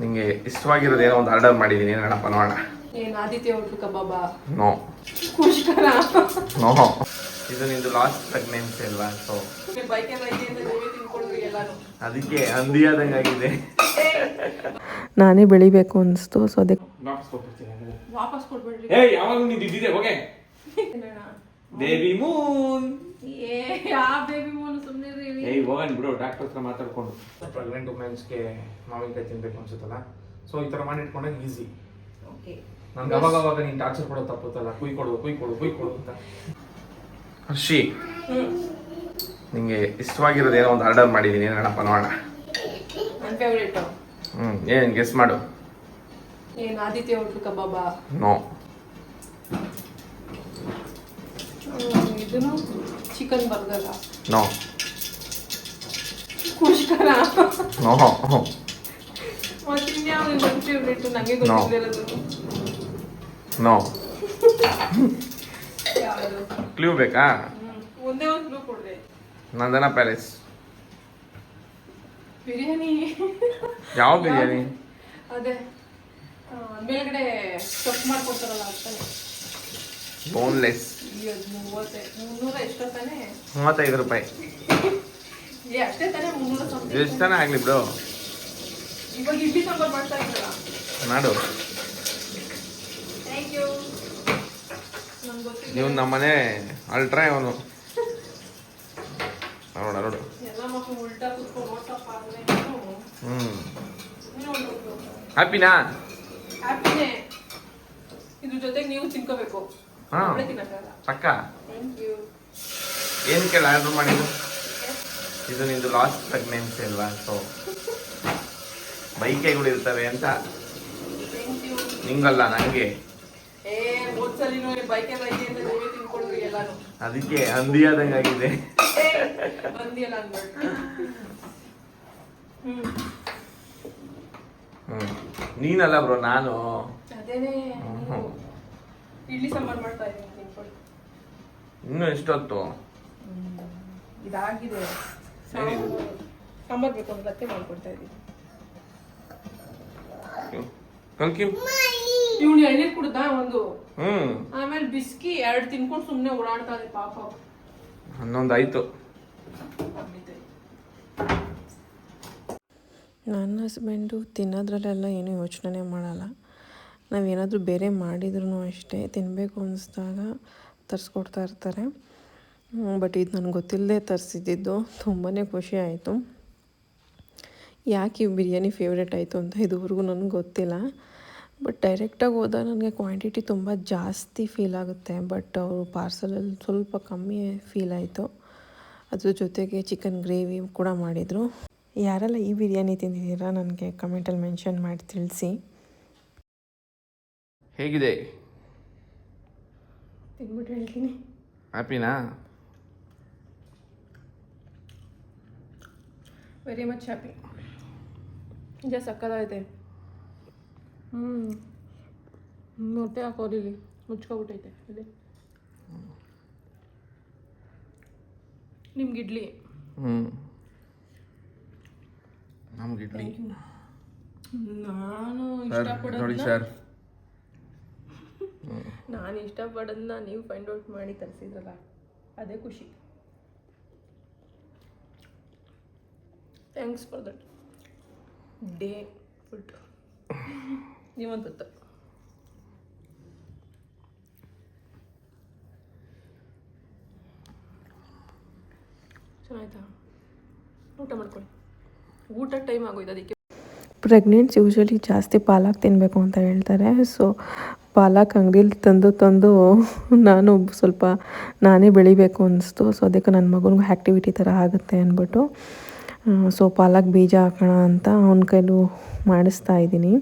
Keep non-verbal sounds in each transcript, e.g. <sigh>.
ನಿಂಗೆ ಇಷ್ಟವಾಗಿರೋದು ಏನೋ ಒಂದು ಆರ್ಡರ್ ಮಾಡಿದ್ದೀನಿ. ಏನಪ್ಪ ನೋಡೋಣ. ಏನು ಆದಿತ್ಯ ಹೋಟ್ಲು ಕಬಾಬ? ನೋ. ಖುಷ್ಕರ ನೋ. ಇದು ನಿಂದು ಲಾಸ್ಟ್ ಪ್ರೆಗ್ನೆನ್ಸಿ ಅಲ್ವಾ ಸೊ ಬೈಕೆ ಬೈಕೆ ಅಂತ ನೀವೇ ತಿನ್ಕೊಂಡ್ರಿ ಎಲ್ಲಾನು. ಅದಕ್ಕೆ ಅಂದಿ ಆದಂಗೆ ಆಗಿದೆ. ನಾನೇ ಬೆಳಿಬೇಕು ಅನಿಸ್ತು ಸೊ ಅದಕ್ಕೆ ವಾಪಸ್ ಕೊಡ್ಬೇಡ್ರಿ ಏ ಯಾವಾಗ ನೀನು ಇದ್ದಿದ್ದೆ ಹೋಗೆ. ಏನಣ್ಣ? ಬೇಬಿ ಮೂನ್ ಏ ಆ ಬೇಬಿ ಮೋನು ಸುಮ್ಮನೆ ರೀ ಏಯ್ ಹೋಗನ್ ಬಿಡು ಡಾಕ್ಟರ್ ಹತ್ರ ಮಾತಾಡ್ಕೊಂಡು. ಪ್ರೆಗ್ನೆಂಟ್ ವುಮೆನ್ಸ್ಗೆ ಮಾವಿನಕಾಯಿ ತಿನ್ಬೇಕು ಅನ್ಸುತ್ತಲ್ಲ? ಸೊ ಈ ಥರ ಮಾಡಿಟ್ಕೊಂಡಾಗ ಈಸಿ ಓಕೆ ನನ್ಗೆ ಅವಾಗ ಅವಾಗ ನೀನು ಟಾರ್ಚರ್ ಕೊಡೋ ತಪ್ಪುತ್ತಲ್ಲ ಕುಯ್ ಕೊಡು ಕುಯ್ ಕೊಡು ಕುಯ್ ಕೊಡು ಅಂತ. ಹರ್ಷಿ ನಿಂಗೆ ಇಷ್ಟವಾಗಿರೋದು ಏನೋ ಒಂದು ಆರ್ಡರ್ ಮಾಡಿದ್ದೀನಿ ಏನಪ್ಪ ನೋಡೋಣ. ನನ್ನ ಫೇವ್ರೇಟ್ ಹ್ಞೂ ಏನು ಗೆಸ್ ಮಾಡು. ಏನ್ ಆದಿತ್ಯ ಹೋಟ್ಲು ಕಬಾಬ? ನೋ ಇದನ್ನು ಚಿಕನ್ ಬರ್ಗರ ನೋ ಖುಷ್ಕರ ನೋ ಮತ್ತೆ ಇನ್ಯಾವ್ದು ನನ್ನ ಫೇವ್ರೇಟ್ ನಂಗೆ No. ನೋ ಯಾವುದು ಕ್ಲೂ ಬೇಕಾ? ಒಂದೇ ಒಂದು ಕ್ಲೂ ಕೊಡ್ರಿ ನಂದನ ಪ್ಯಾಲೇಸ್ ಬಿರಿಯಾನಿ ಯಾವ ಬಿರಿಯಾನಿ ಅದೇ ಆ, ಮೇಲ್ಗಡೆ ಸ್ಟಫ್ ಮಾಡ್ಕೊಡ್ತಾರಲ್ಲ ಅಷ್ಟೇ ಬೋನ್ಲೆಸ್ ಮೂವತ್ತೈದು ರೂಪಾಯಿ. ಎಷ್ಟೇ ತಾನೆ. ಆಗಲಿ ಬಿಡು. ಗೊತ್ತಿಲ್ಲ ನೀವು ನಮ್ಮನೆ ಅಲ್ಟ್ರಾ ಅವನು ನೋಡ. ನೋಡು ಹ್ಞೂ ಹ್ಯಾಪಿನೇ ಇದ್ರ ಜೊತೆಗೆ ನೀವು ತಿನ್ಕೋಬೇಕು. ಹಾ. ಒಳ್ಳೆ ತಿನ್ನಕ್ಕಾಗಲ್ಲ ಥ್ಯಾಂಕ್ ಯು ಏನು ಕೇಳಿ ಆರ್ಡರ್ ಮಾಡಿದ್ದು? ಇದು ನಿಂದು ಲಾಸ್ಟ್ ಪ್ರೆಗ್ನೆನ್ಸಿ ಅಲ್ವಾ ಸೊ ಬೈಕೆಗಳು ಇರ್ತವೆ ಅಂತ. ನಿಂಗಲ್ಲ ನನಗೆ ಅದಕ್ಕೆ ಹಂದಿ ಆದಂಗೆ ಆಗಿದೆ. ನೀನಲ್ಲ ಬ್ರೋ ನಾನು. ಇಡ್ಲಿ ಸಾಂಬಾರ್ ಮಾಡ್ತಾ ಇದ್ದೀನಿ ತಿನ್ಕೊಳ್ಳಿ ಇನ್ನೂ ಎಷ್ಟೊತ್ತು? ಇದಾಗಿದೆ. ಸಾಂಬಾರ್ ಬೇಕು ಅಂದ್ರೆ ಅತ್ತೆ ಮಾಡ್ಕೊಡ್ತಾ ಇದ್ದೀನಿ ಕಲ್ಕಿ ಇವ್ನು ಎಳ್ನೀರು ಕುಡ್ದ ಒಂದು? ಹ್ಞೂ ಆಮೇಲೆ ಬಿಸ್ಕಿ ಎರಡು ತಿನ್ಕೊಂಡು ಸುಮ್ಮನೆ ಓಡಾಡ್ತಾ ಇದೆ ಪಾಪ. ಹನ್ನೊಂದು ಆಯ್ತು ನನ್ನ ಹಸ್ಬೆಂಡು ತಿನ್ನೋದ್ರಲ್ಲೆಲ್ಲ ಏನೂ ಯೋಚನೆ ಮಾಡಲ್ಲ. ನಾವೇನಾದರೂ ಬೇರೆ ಮಾಡಿದ್ರೂ ಅಷ್ಟೇ ತಿನ್ನಬೇಕು ಅನ್ನಿಸ್ದಾಗ ತರಿಸ್ಕೊಡ್ತಾ ಇರ್ತಾರೆ. ಬಟ್ ಇದು ನನಗೆ ಗೊತ್ತಿಲ್ಲದೆ ತರಿಸಿದ್ದು ತುಂಬಾ ಖುಷಿ ಆಯಿತು. ಯಾಕೆ ಬಿರಿಯಾನಿ ಫೇವ್ರೇಟ್ ಆಯಿತು ಅಂತ ಇದುವರೆಗೂ ನನಗೆ ಗೊತ್ತಿಲ್ಲ. ಬಟ್ ಡೈರೆಕ್ಟಾಗಿ ಹೋದಾಗ ನನಗೆ ಕ್ವಾಂಟಿಟಿ ತುಂಬ ಜಾಸ್ತಿ ಫೀಲ್ ಆಗುತ್ತೆ. ಬಟ್ ಅವರು ಪಾರ್ಸಲಲ್ಲಿ ಸ್ವಲ್ಪ ಕಮ್ಮಿ ಫೀಲ್ ಆಯಿತು. ಅದ್ರ ಜೊತೆಗೆ ಚಿಕನ್ ಗ್ರೇವಿ ಕೂಡ ಮಾಡಿದರು. ಯಾರೆಲ್ಲ ಈ ಬಿರಿಯಾನಿ ತಿಂದಿದ್ದೀರಾ ನನಗೆ ಕಮೆಂಟಲ್ಲಿ ಮೆನ್ಷನ್ ಮಾಡಿ ತಿಳಿಸಿ. ಹೇಗಿದೆ? ತಿನ್ಬಿಟ್ಟು ಹೇಳ್ತೀನಿ. ಹ್ಯಾಪಿನಾ? ವೆರಿ ಮಚ್ ಹ್ಯಾಪಿ ನಿಜ ಸಕ್ಕದಾಗಿದೆ. ಹ್ಞೂ ಮೊಟ್ಟೆ ಹಾಕೋದಿಲ್ಲಿ. ಮುಚ್ಕೊಬಿಟ್ಟೈತೆ. ಇಲ್ಲಿ ನಿಮ್ಗೆ ಇಡ್ಲಿ? ಹ್ಞೂ ನಮ್ಗೆ ಇಡ್ಲಿ. ನಾನು ಇಷ್ಟಪಡೋದು ಸರ್. ನಾನು ಇಷ್ಟಪಡೋದನ್ನ ನೀವು ಫೈಂಡ್ ಔಟ್ ಮಾಡಿ ತರಿಸಿದ್ರಲ್ಲ, ಅದೇ ಖುಷಿ. Thanks for that day food ನೀವಂತ ಚೆನ್ನಾಯ್ತಾ? ಊಟ ಮಾಡ್ಕೊಳ್ಳಿ. ಊಟ ಟೈಮ್ ಆಗೋಯ್ತು, ಅದಕ್ಕೆ. ಪ್ರೆಗ್ನೆಂಟ್ಸ್ ಯೂಶ್ವಲಿ ಜಾಸ್ತಿ ಪಾಲಕ್ ತಿನ್ನಬೇಕು ಅಂತ ಹೇಳ್ತಾರೆ. ಸೊ ಪಾಲಕ್ ಅಂಗಡಿಲಿ ತಂದು ತಂದು ನಾನು ಸ್ವಲ್ಪ ನಾನೇ ಬೆಳಿಬೇಕು ಅನ್ನಿಸ್ತು ಸೊ ಅದಕ್ಕೆ ನನ್ನ ಮಗನಿಗೂ ಆ್ಯಕ್ಟಿವಿಟಿ ಥರ ಆಗುತ್ತೆ ಅಂದ್ಬಿಟ್ಟು ಸೊ ಪಾಲಕ್ ಬೀಜ ಹಾಕೋಣ ಅಂತ ಅವನ ಕೈಲೂ ಮಾಡಿಸ್ತಾ ಇದ್ದೀನಿ.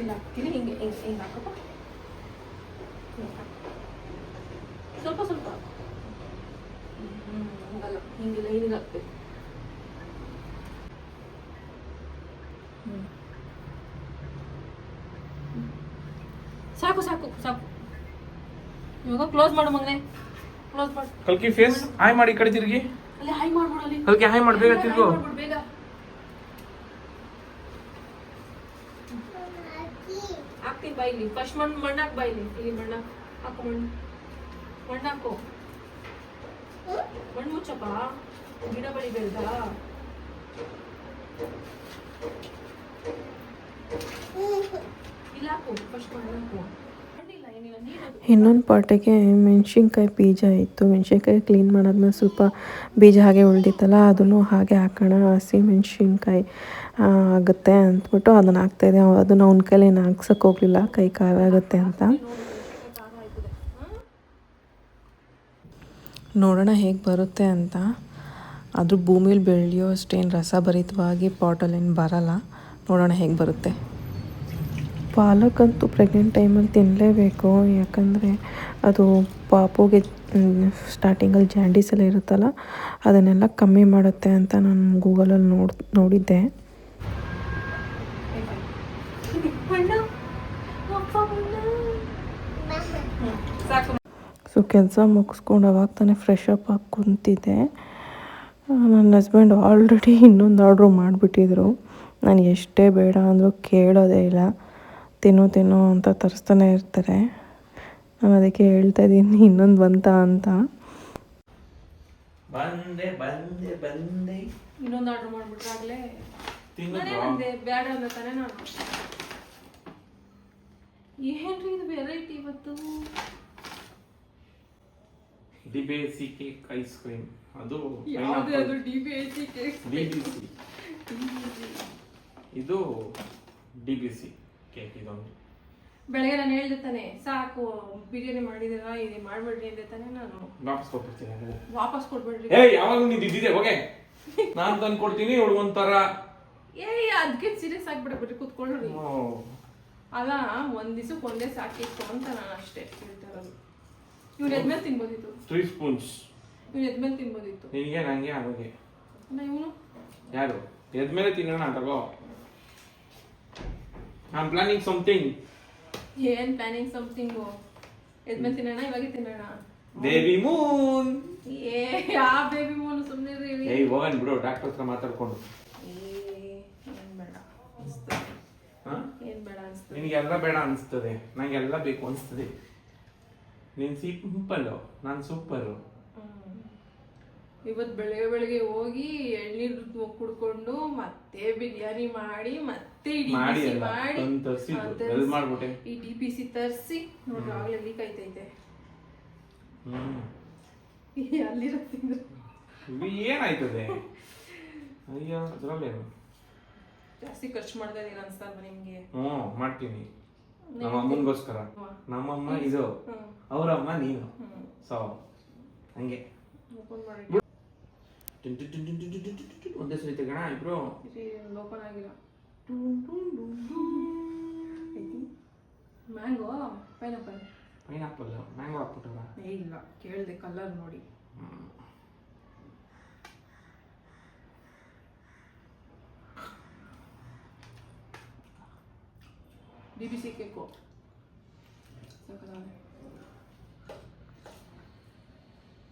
ಇಲ್ಲ, ಇಲ್ಲಿ, ಹಿಂಗೆ ಹಿಂಗೆ ಹಿಂಗೆ ಹಾಕಪ್ಪ. ಸ್ವಲ್ಪ ಸ್ವಲ್ಪ ಹಂಗಲ್ಲ ಹಿಂಗೆಲ್ಲ ಹಿಂಗೆ ಹಾಕ್ಬೇಕು ಸಾಕು ಸಾಕು ಸಾಕು ಇವಾಗ ಕ್ಲೋಸ್ ಮಾಡು ಮಗನೆ ಕ್ಲೋಸ್ ಮಾಡು ಕಲ್ಕಿ ಫೇಸ್ ಹಾಯ್ ಮಾಡಿ ಈ ಕಡೆ ತಿರುಗಿ ಅಲ್ಲಿ ಹಾಯ್ ಮಾಡ್ಬಿಡು ಅಲ್ಲಿ ಕಲ್ಕಿ ಹಾಯ್ ಮಾಡ್ಬೇಕಾ ತಿರುಗು ಇಲ್ಲಿ. ಫಸ್ಟ್ ಮಣ್ಣು ಮಣ್ಣಾಕ್ ಬಾ ಇಲ್ಲಿ. ಇಲ್ಲಿ ಮಣ್ಣ ಹಾಕು ಮಣ್ಣು. ಮಣ್ಣಾಕು. ಮಣ್ಣು ಮುಚ್ಚಪ್ಪ. ಗಿಡ ಬಳಿ ಬೆಳೆದಾ? ಇಲ್ಲ ಹಾಕು. ಫಸ್ಟ್ ಮಣ್ಣಾಕು. ಇನ್ನೊಂದು ಪಾಟಿಗೆ ಮೆಣಸಿನ್ಕಾಯಿ ಬೀಜ ಇತ್ತು. ಮೆಣಸಿನ್ಕಾಯಿ ಕ್ಲೀನ್ ಮಾಡಾದ್ಮೇಲೆ ಸ್ವಲ್ಪ ಬೀಜ ಹಾಗೆ ಉಳ್ದಿತ್ತಲ್ಲ, ಅದನ್ನು ಹಾಗೆ ಹಾಕೋಣ, ಹಸಿ ಮೆಣಸಿನ್ಕಾಯಿ ಆಗುತ್ತೆ ಅಂದ್ಬಿಟ್ಟು ಅದನ್ನು ಹಾಕ್ತಾಯಿದ್ದೆ ಅದನ್ನು ಅವ್ನ ಕೈಲಿ ಏನು ಹಾಕ್ಸೋಕೆ ಹೋಗಲಿಲ್ಲ, ಕೈ ಆಗುತ್ತೆ ಅಂತ. ನೋಡೋಣ ಹೇಗೆ ಬರುತ್ತೆ ಅಂತ. ಅದ್ರ ಭೂಮಿಲಿ ಬೆಳೆಯೋ ಅಷ್ಟೇನು ರಸಭರಿತವಾಗಿ ಪಾಟಲ್ಲೇನು ಬರಲ್ಲ. ನೋಡೋಣ ಹೇಗೆ ಬರುತ್ತೆ. ಪಾಲಕಂತೂ ಪ್ರೆಗ್ನೆಂಟ್ ಟೈಮಲ್ಲಿ ತಿನ್ನಲೇಬೇಕು ಯಾಕಂದರೆ ಅದು ಪಾಪುಗೆ ಸ್ಟಾರ್ಟಿಂಗಲ್ಲಿ ಜಾಂಡೀಸ್ ಎಲ್ಲ ಇರುತ್ತಲ್ಲ, ಅದನ್ನೆಲ್ಲ ಕಮ್ಮಿ ಮಾಡುತ್ತೆ ಅಂತ ನಾನು ಗೂಗಲಲ್ಲಿ ನೋಡ್, ನೋಡಿದ್ದೆ. ಸೊ ಕೆಲಸ ಮುಗಿಸ್ಕೊಂಡು ಅವಾಗ ತಾನೇ ಫ್ರೆಶ್ ಅಪ್ ಆಗಿ ಕುಂತಿದ್ದೆ. ನನ್ನ ಹಸ್ಬೆಂಡ್ ಆಲ್ರೆಡಿ ಇನ್ನೊಂದು ಆರ್ಡ್ರು ಮಾಡಿಬಿಟ್ಟಿದ್ರು. ನಾನು ಎಷ್ಟೇ ಬೇಡ ಅಂದರೂ ಕೇಳೋದೇ ಇಲ್ಲ. ತಿನ್ನು ತಿನ್ನು ಅಂತ ತರಿಸ್ತಾನೆ ಇರ್ತಾರೆ. ನಾನು ಅದಕ್ಕೆ ಹೇಳ್ತಾ ಇದ್ದೀನಿ ಇನ್ನೊಂದು ಬಂತ ಅಂತ. ಬಂದೆ ಬಂದೆ ಬಂದೆ. ಇನ್ನೊಂದು ಆರ್ಡರ್ ಮಾಡ್ಬಿಟ್ರೆ ಆಗ್ಲೇ ಬಂದೆ ಬೇಡ ಅಂದ ತಾನೇ ನಾನು. ಏನ್ರಿ ಇದು ವೆರೈಟಿ ಇವತ್ತು? ಡಿಬೇಸಿ ಕೇಕ್ ಐಸ್ ಕ್ರೀಮ್ ಅದು ಯಾವ್ದು ಅದು? D B H cake DBC ಇದು ಡಿಬಿಸಿ ಕೇಕ್ ಇದೊಂದು ಬೆಳಗ್ಗೆ ನಾನು ಹೇಳ್ದೆ ತಾನೆ ಸಾಕು ಬಿರಿಯಾನಿ ಮಾಡಿದಿರ ಇದು ಮಾಡ್ಬೇಡ್ರಿ ಅಂದೆ ತಾನೆ ನಾನು. ವಾಪಸ್ ಕೊಟ್ಬಿಡ್ತೀನಿ. ವಾಪಸ್ ಕೊಡ್ಬೇಡ್ರಿ ಏ ಯಾವಾಗ ನೀನು ಇದ್ದಿದೆ ಹೋಗೆ. ನಾನು ತಂದು ಕೊಡ್ತೀನಿ ಇವಳು ಒಂಥರ. ಏ ಅದಕ್ಕೆ ಸೀರಿಯಸ್ ಆಗ್ಬಿಡ್ಬಿಟ್ರಿ ಕುತ್ಕೊಳ್ಳ್ರಿ. ಅಲ್ಲ ಒಂದ್ ದಿವಸಕ್ಕೆ ಒಂದೇ ಸಾಕಿತ್ತು ಅಂತ ನಾನು ಅಷ್ಟೇ ಹೇಳ್ತಾ ಇವ್ರು ಎದ್ಮೇಲೆ ತಿನ್ಬೋದಿತ್ತು. ತ್ರೀ ಸ್ಪೂನ್ಸ್ ಇವ್ರು ಎದ್ಮೇಲೆ ತಿನ್ಬೋದಿತ್ತು. ನಿನಗೆ ನನಗೆ ಅವಾಗೆ ಇವನು? ಯಾರು? ಎದ್ಮೇಲೆ ತಿನ್ನೋಣ ತಗೋ. ಐ ಆಮ್ ಪ್ಲಾನಿಂಗ್ ಸಮಥಿಂಗ್ ಏನ್ ಪ್ಲಾನಿಂಗ್ ಸಮಥಿಂಗು ಎದ್ಮೇಲೆ ತಿನ್ನೋಣ ಇವಾಗ ತಿನ್ನೋಣ. ಬೇಬಿ ಮೂನ್ ಏ ಆ ಬೇಬಿ ಮೂನ್ ಸುಮ್ಮನೆ ರೀ ಏಯ್ ಹೋಗನ್ ಬಿಡು ಡಾಕ್ಟರ್ ಹತ್ರ ಮಾತಾಡ್ಕೊಂಡು. ಏ ಏನ್ ಬೇಡ ಅನ್ಸ್ತದೆ ಹಾ? ಏನ್ ಬೇಡ ಅನ್ಸ್ತದೆ ನಿನಗೆಲ್ಲ ಬೇಡ ಅನಿಸ್ತದೆ. ನಂಗೆಲ್ಲ ಬೇಕು ಅನಿಸ್ತದೆ. ನೀನು ಸಿಂಪಲ್ಲು ನಾನು ಸೂಪರು. ಇವತ್ ಬೆಳಗ್ಗೆ ಬೆಳಗ್ಗೆ ಹೋಗಿ ಎಳ್ನೀರು ಕುಡ್ಕೊಂಡು ಮತ್ತೆ ಬಿರಿಯಾನಿ ಮಾಡಿ ಮತ್ತೆ ಈ ಮಾಡಿ? ಈ ಡಿ ಪಿ ಸಿ ತರಿಸಿ ನೋಡ್ರಿ ಆಗ್ಲೇ ಲೀಕ್ ಆಯ್ತೈತೆ. <laughs> ಅಲ್ಲಿರೋ ತಿಂದ್ರು. ಏನಾಯ್ತದೆ? ಅಯ್ಯೋ ಅದ್ರಲ್ಲೇನು ಜಾಸ್ತಿ ಖರ್ಚು ಮಾಡ್ತಾ ಇದೀನಿ ಅನ್ಸ್ತಾ ಇಲ್ವಾ ನಿಮ್ಗೆ? ಹ್ಞೂ ಮಾಡ್ತೀನಿ. ನಮ್ಮ ಅಮ್ಮನಿಗೋಸ್ಕರ. ನಮ್ಮಮ್ಮ ಇದು. ಅವರಮ್ಮ ನೀನು. ಸೊ ಹಂಗೆ. ಒಂದೇ ಸರಿ ತೆಗೋಣ ಇಬ್ರು ಓಪನ್ ಆಗಿಲ್ಲ ಮ್ಯಾಂಗೋ ಪೈನಾಪಲ್. ಪೈನಾಪಲ್ ಮ್ಯಾಂಗೋ ಹಾಕ್ಬಿಟ್ಟವ ಏ ಇಲ್ಲ ಕೇಳಿದೆ ಕಲರ್ ನೋಡಿ. B B C cake.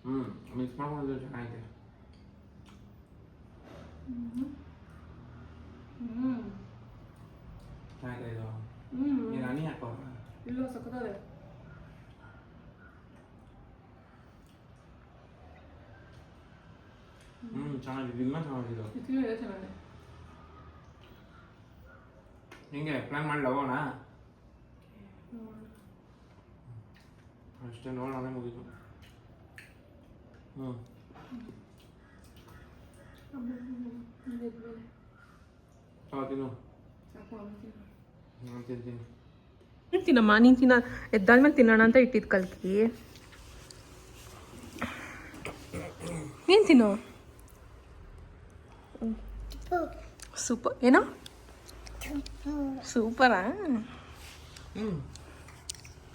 ಹ್ಞೂ ಮಿಕ್ಸ್ ಮಾಡ್ಕೊಂಡು ಚೆನ್ನಾಗಿದೆ ಇದು ನೀನು ಹನಿ ಹಾಕೋ? ಇಲ್ಲ ಸಕ್ಕತ್ತದೆ. ಹ್ಞೂ ಚೆನ್ನಾಗಿದೆ. ಇನ್ನೂ ಚೆನ್ನಾಗಿದೆ ಇದೆ ಚೆನ್ನಾಗಿದೆ. ಹಿಂಗೆ? ಪ್ಲ್ಯಾನ್ ಮಾಡಿ ಹೋಗೋಣ? ಅಷ್ಟೇ ನೋಡೋಣ ಮುಗಿದು ಹ್ಞೂ ನಾನು ತಿಂತೀನಿ ತಿನ್ನಮ್ಮ ನೀನು ತಿನ್ನ. ಎದ್ದಾದ್ಮೇಲೆ ತಿನ್ನೋಣ ಅಂತ ಇಟ್ಟಿದ್ದು ಕಲ್ಕಿ. ನೀನು ತಿನ್ನು. ಸೂಪರ್. ಏನೋ? ಸೂಪರಾ? ಹ್ಞೂ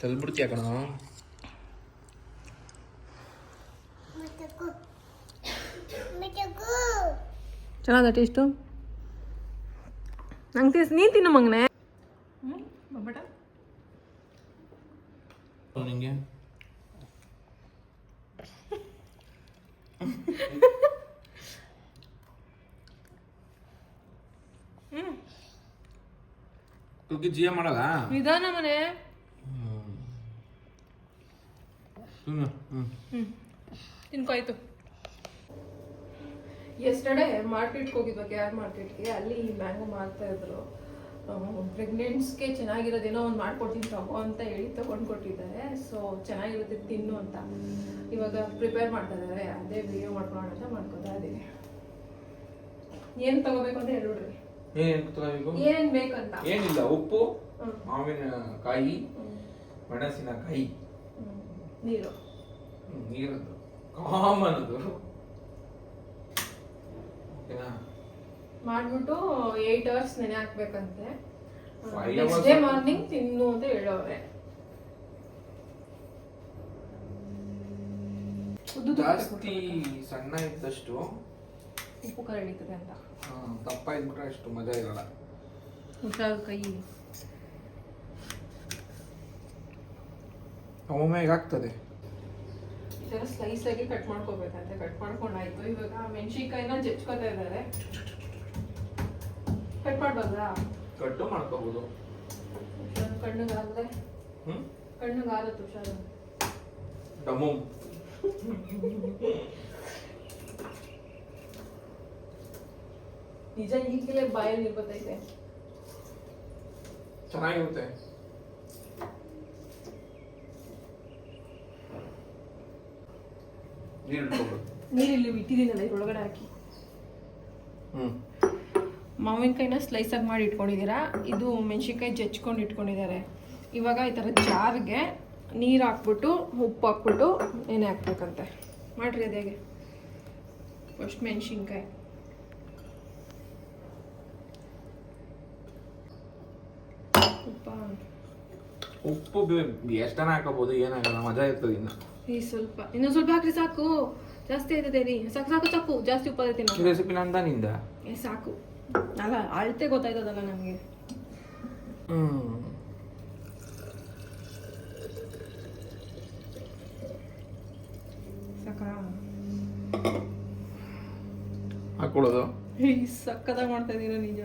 ಚಲ್ಬಿಡ್ತೀಯ ಕಣ? ಚೆನ್ನಾದ ಟೇಸ್ಟು? ನಂಗೆ ತಿನ್ಸ್ ನೀನು ತಿನ್ನು ಮಗನೆ. ಜಿಯ ಮಾಡಲ್ಲ ನಿಧಾನ ಮನೆ. ಹ್ಞೂ ಹ್ಞೂ ತಿನ್ಕೋಯ್ತು ಎಸ್ಟರ್ಡೇ ಮಾರ್ಕೆಟ್ಗೆ ಹೋಗಿದ್ವ ಕೆ ಆರ್ ಮಾರ್ಕೆಟ್ಗೆ ಅಲ್ಲಿ ಮ್ಯಾಂಗೋ ಮಾರ್ತಾ ಇದ್ರು. ಪ್ರೆಗ್ನೆಂಟ್ಸ್ಗೆ ಚೆನ್ನಾಗಿರೋದೇನೋ ಒಂದು ಮಾಡ್ಕೊಡ್ತೀನಿ ತಗೋ ಅಂತ ಹೇಳಿ ತಗೊಂಡು ಕೊಟ್ಟಿದ್ದಾರೆ ಸೊ ಚೆನ್ನಾಗಿರುತ್ತೆ ತಿನ್ನು ಅಂತ. ಇವಾಗ ಪ್ರಿಪೇರ್ ಮಾಡ್ತಾ ಇದ್ದಾರೆ ಅದೇ ವಿಡಿಯೋ ಮಾಡ್ಕೊಳ್ಳೋಣ ಅಂತ ಮಾಡ್ಕೊತಾ ಇದ್ದೀನಿ. ಏನು ತಗೋಬೇಕು ಅಂತ ಹೇಳ್ಬಿಡ್ರಿ. ಏನೇನು ಏನೇನು ಬೇಕಂತ? ಏನಿಲ್ಲ ಉಪ್ಪು. ಮಾವಿನಕಾಯಿ. ಮೆಣಸಿನಕಾಯಿ. ನೀರು. ನೀರದ್ದು. ಕಾಮನ್ ಅದು ಮಾಡ್ಬಿಟ್ಟು ಏಟ್ ಅವರ್ಸ್ ನೆನೆ ಹಾಕ್ಬೇಕಂತೆ. ನೆಕ್ಸ್ಟ್ ಡೇ ಮಾರ್ನಿಂಗ್ ತಿನ್ನು ಅಂತ ಹೇಳೋರೆ ಜಾಸ್ತಿ ಸಣ್ಣ ಇದ್ದಷ್ಟು. ಉಪ್ಪು ಖಾರ ಹಿಡಿತದೆ ಅಂತ. ದಪ್ಪ ಇದ್ಬಿಟ್ರೆ ಅಷ್ಟು ಮಜಾ ಇರಲ್ಲ. ಹುಷಾರು ಕೈ. ಒಮ್ಮೆ ಆಗ್ತದೆ ಈ ಥರ ಸ್ಲೈಸ್ ಆಗಿ ಕಟ್ ಮಾಡ್ಕೋಬೇಕಂತೆ ಕಟ್ ಮಾಡ್ಕೊಂಡಾಯ್ತು ಇವಾಗ ಮೆಣಸಿನ್ಕಾಯಿನ ಜಚ್ಕೋತಾ ಇದ್ದಾರೆ. ಕಟ್ ಮಾಡ್ಬೋದಾ? ಕಟ್ಟು ಮಾಡ್ಕೋಬಹುದು ಹುಷಾರು ಕಣ್ಣುಗಾಗದೆ ಹ್ಮ್? ಕಣ್ಣುಗಾರತ್ತು ಹುಷಾರು ಡಮು. ನಿಜ ಈಗಲೇ ಬಾಯಲ್ಲಿ ನಿಲ್ಬತ್ತೈತೆ ಚೆನ್ನಾಗಿರುತ್ತೆ. ನೀರು ಇಟ್ಕೊಬೋದು ನೀರಿಲ್ಲಿ ಇಟ್ಟಿದ್ದೀನಲ್ಲ ಹಾಕಿ. ಹ್ಞೂ ಮಾವಿನಕಾಯಿನ ಸ್ಲೈಸ್ ಆಗಿ ಮಾಡಿ ಇಟ್ಕೊಂಡಿದ್ದೀರಾ? ಇದು ಮೆಣಸಿನ್ಕಾಯಿ ಜಚ್ಕೊಂಡು ಇಟ್ಕೊಂಡಿದ್ದಾರೆ. ಇವಾಗ ಈ ಥರ ಜಾರ್ಗೆ ನೀರು ಹಾಕ್ಬಿಟ್ಟು ಉಪ್ಪು ಹಾಕ್ಬಿಟ್ಟು ನೆನೆ ಹಾಕ್ಬೇಕಂತೆ. ಮಾಡ್ರಿ ಅದೇಗೆ ಫಸ್ಟ್ ಮೆಣಸಿನ್ಕಾಯಿ. ಉಪ್ಪ. ಉಪ್ಪು ಎಷ್ಟನ ಹಾಕಬಹುದು ಏನಾಗಲ್ಲ ಮಜಾ ಇರ್ತದೆ ಇನ್ನು. ಈ ಸ್ವಲ್ಪ. ಇನ್ನೊಂದು ಸ್ವಲ್ಪ ಹಾಕ್ರಿ ಸಾಕು. ಜಾಸ್ತಿ ಆಯ್ತದೆ ರೀ. ಸಾಕು ಸಾಕು ಸಾಕು. ಜಾಸ್ತಿ ಉಪ್ಪಾದೈತಿ ಈ ರೆಸಿಪಿ ನಂದ ನಿಂದ ಏ ಸಾಕು. ಅಲ್ಲ ಅಳತೆ ಗೊತ್ತಾಯ್ತದಲ್ಲ ನಮಗೆ. ಸಾಕಾ? ಹಾಕೊಳ್ಳೋದು? ಈ ಸಕ್ಕದಾಗ ಮಾಡ್ತಾ ಇದೀರ ನಿಜ.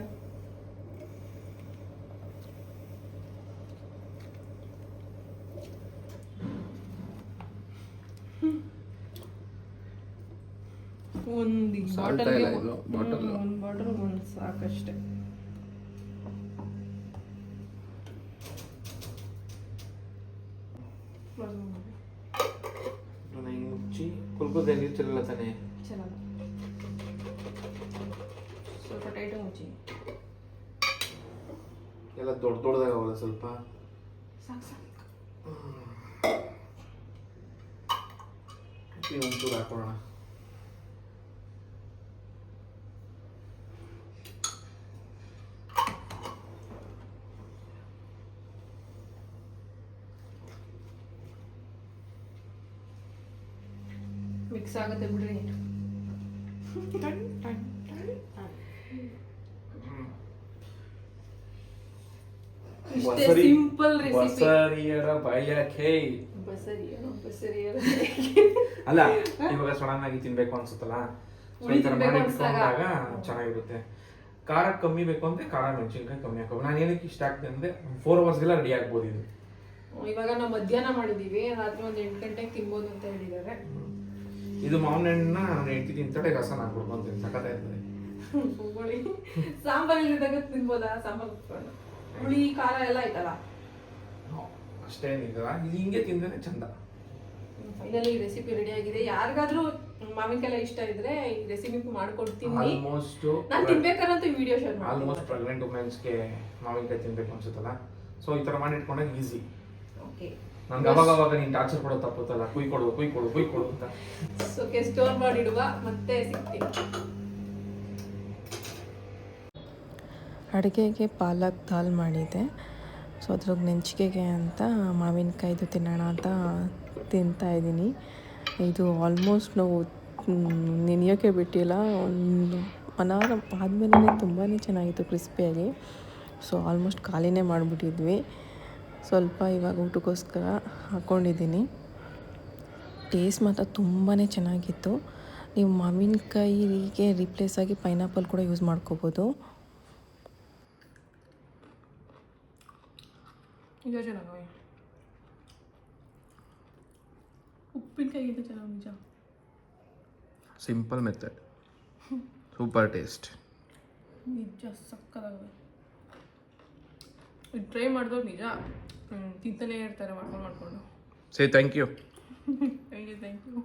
ಒಂದು bottle. ಒಂದು ಬಾಟಲ್ ಒಂದು ಸಾಕಷ್ಟೆ. ಮುಚ್ಚಿ ಕುಲ್ಕೋದೆ ನೀರು ತಾನೆ? ಸ್ವಲ್ಪ ಟೈಟಾಗಿ ಮುಚ್ಚಿ. ಎಲ್ಲ ದೊಡ್ಡ ದೊಡ್ಡದಾಗವಲ್ಲ ಸ್ವಲ್ಪ? ಸಾಕು ಸಾಕು. ಒಂಚೂರು ಹಾಕೊಳ್ಳೋಣ ಮಿಕ್ಸ್ ಆಗುತ್ತೆ ಬಿಡ್ರಿ ಇಷ್ಟೇ ಬಸರಿ- ಸಿಂಪಲ್ ರೆಸಿಪಿ ಬಸರಿಯರ ಬಾಯಕ್ಕೆ ಬಸರಿ ಏನೋ ಬಸರಿ ಏನೋ. ಅಲ್ಲ ಇವಾಗ ಸಡನ್ ಆಗಿ ತಿನ್ಬೇಕು ಅನ್ಸುತ್ತಲ್ಲ? ಸೊ ಈ ತರ ಮಾಡಿ ಅನ್ಸ್ದಾಗ. ಇಟ್ಕೊಂಡಾಗ ಚೆನ್ನಾಗಿರುತ್ತೆ. ಖಾರ ಕಮ್ಮಿ ಬೇಕು ಅಂದ್ರೆ ಖಾರ ಮೆಣಸಿನ್ಕಾಯಿ ಕಮ್ಮಿ ಹಾಕೋ ನಾನು ಏನಕ್ಕೆ ಇಷ್ಟ ಆಗ್ತದೆ ಅಂದ್ರೆ ಫೋರ್ ಅವರ್ಸ್ಗೆಲ್ಲ ರೆಡಿ ಆಗ್ಬೋದು ಇದು. ಇವಾಗ ನಾವು ಮಧ್ಯಾಹ್ನ ಮಾಡಿದೀವಿ ರಾತ್ರಿ ಒಂದು ಎಂಟು ಗಂಟೆಗೆ ತಿನ್ಬೋದು ಅಂತ ಹೇಳಿದ್ದಾರೆ. ಇದು ಮಾವಿನ ಹಣ್ಣನ್ನ ನಾನು ಹೆಂಡತಿ ತಿಂತಾಳೆ ರಸ ನಾನು ಸಖತ್ತಾಗಿರ್ತದೆ ಹುಳಿ ಸಾಂಬಾರ್ ಇಲ್ಲಿದ್ದಾಗ ತಿನ್ಬೋದಾ? ಸಾಂಬಾರ್ ಹುಳಿ ಖಾರ ಎಲ್ಲ ಐತಲ್ಲ ಅಷ್ಟೇನಿಲ್ಲ ಇದು ಹಿಂಗೆ ತಿಂದ್ರೆ ಚಂದ. ಫೈನಲಿ ಈ ರೆಸಿಪಿ ರೆಡಿ ಆಗಿದೆ. ಯಾರಿಗಾದ್ರೂ ಮಾವಿನಕಾಯಿ ಇಷ್ಟ ಇದ್ರೆ ಈ ರೆಸಿಪಿ ಮಾಡ್ಕೊಡ್ತೀನಿ. ಆಲ್ಮೋಸ್ಟ್ ನಾನು ತಿನ್ಬೇಕಾರಂತ ವಿಡಿಯೋ ಶೇರ್ ಮಾಡ್ತೀನಿ. ಆಲ್ಮೋಸ್ಟ್ ಪ್ರೆಗ್ನೆಂಟ್ ವುಮೆನ್ಸ್ಗೆ ಮಾವಿನಕಾಯಿ ತಿನ್ಬೇಕು ಅನ್ಸುತ್ತಲ್ಲ? ಸೊ ಈ ತರ ಮಾಡಿ ಇಟ್ಕೊಂಡಾಗ ಈಸಿ ಓಕೆ ನನ್ಗೆ ಅವಾಗ ಅವಾಗ ನೀನು ಟಾರ್ಚರ್ ಕೊಡೋ ತಪ್ಪುತ್ತಲ್ಲ ಕುಯ್ ಕೊಡು ಕುಯ್ ಕೊಡು ಕುಯ್ ಕೊಡು ಅಂತ. ಓಕೆ ಸ್ಟೋರ್ ಮಾಡಿಡುವ ಮತ್ತೆ ಸಿಗ್ತೀನಿ. ಅಡುಗೆಗೆ ಪಾಲಕ್ ದಾಲ್ ಮಾಡಿದ್ದೆ. ಸೊ ಅದ್ರಾಗ ನೆಂಚಿಕೆಗೆ ಅಂತ ಮಾವಿನಕಾಯ್ದು ತಿನ್ನೋಣ ಅಂತ ತಿಂತಾ ಇದ್ದೀನಿ. ಇದು ಆಲ್ಮೋಸ್ಟ್ ನಾವು ನೆನೆಯೋಕ್ಕೆ ಬಿಟ್ಟಿಲ್ಲ. ಒಂದು ಒನ್ ಅವರ್ ಆದಮೇಲೆ ತುಂಬಾ ಚೆನ್ನಾಗಿತ್ತು ಕ್ರಿಸ್ಪಿಯಾಗಿ. ಸೊ ಆಲ್ಮೋಸ್ಟ್ ಖಾಲಿನೇ ಮಾಡಿಬಿಟ್ಟಿದ್ವಿ. ಸ್ವಲ್ಪ ಇವಾಗ ಊಟಕ್ಕೋಸ್ಕರ ಹಾಕ್ಕೊಂಡಿದ್ದೀನಿ ಟೇಸ್ಟ್ ಮಾತ್ರ ತುಂಬಾ ಚೆನ್ನಾಗಿತ್ತು. ನೀವು ಮಾವಿನಕಾಯಿಗೆ ರಿಪ್ಲೇಸ್ ಆಗಿ ಪೈನಾಪಲ್ ಕೂಡ ಯೂಸ್ ಮಾಡ್ಕೋಬೋದು. ನಿಜ ಚೆನ್ನಾಗವೆ ಉಪ್ಪಿನಕಾಯಿಗಿಂತ ಚೆನ್ನಾಗಿ ನಿಜ ಸಿಂಪಲ್ ಮೆಥಡ್ ಸೂಪರ್ ಟೇಸ್ಟ್ ನಿಜ ಸಕ್ಕದಾಗವೆ ಟ್ರೈ ಮಾಡಿದವ್ರು ನಿಜ ಹ್ಮ್, ತಿಂತಾನೆ ಇರ್ತಾರೆ ಮಾಡ್ಕೊಂಡು ಮಾಡ್ಕೊಂಡು say thank you thank you thank you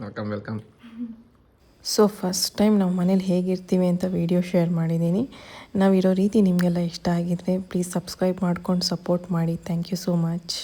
welcome welcome so first time ನಾವು ಮನೇಲಿ ಹೇಗಿರ್ತೀವಿ ಅಂತ ವಿಡಿಯೋ ಶೇರ್ ಮಾಡಿದ್ದೀನಿ. ನಾವಿರೋ ರೀತಿ ನಿಮಗೆಲ್ಲ ಇಷ್ಟ ಆಗಿದ್ರೆ ಪ್ಲೀಸ್ ಸಬ್ಸ್ಕ್ರೈಬ್ ಮಾಡ್ಕೊಂಡು ಸಪೋರ್ಟ್ ಮಾಡಿ. Thank you so much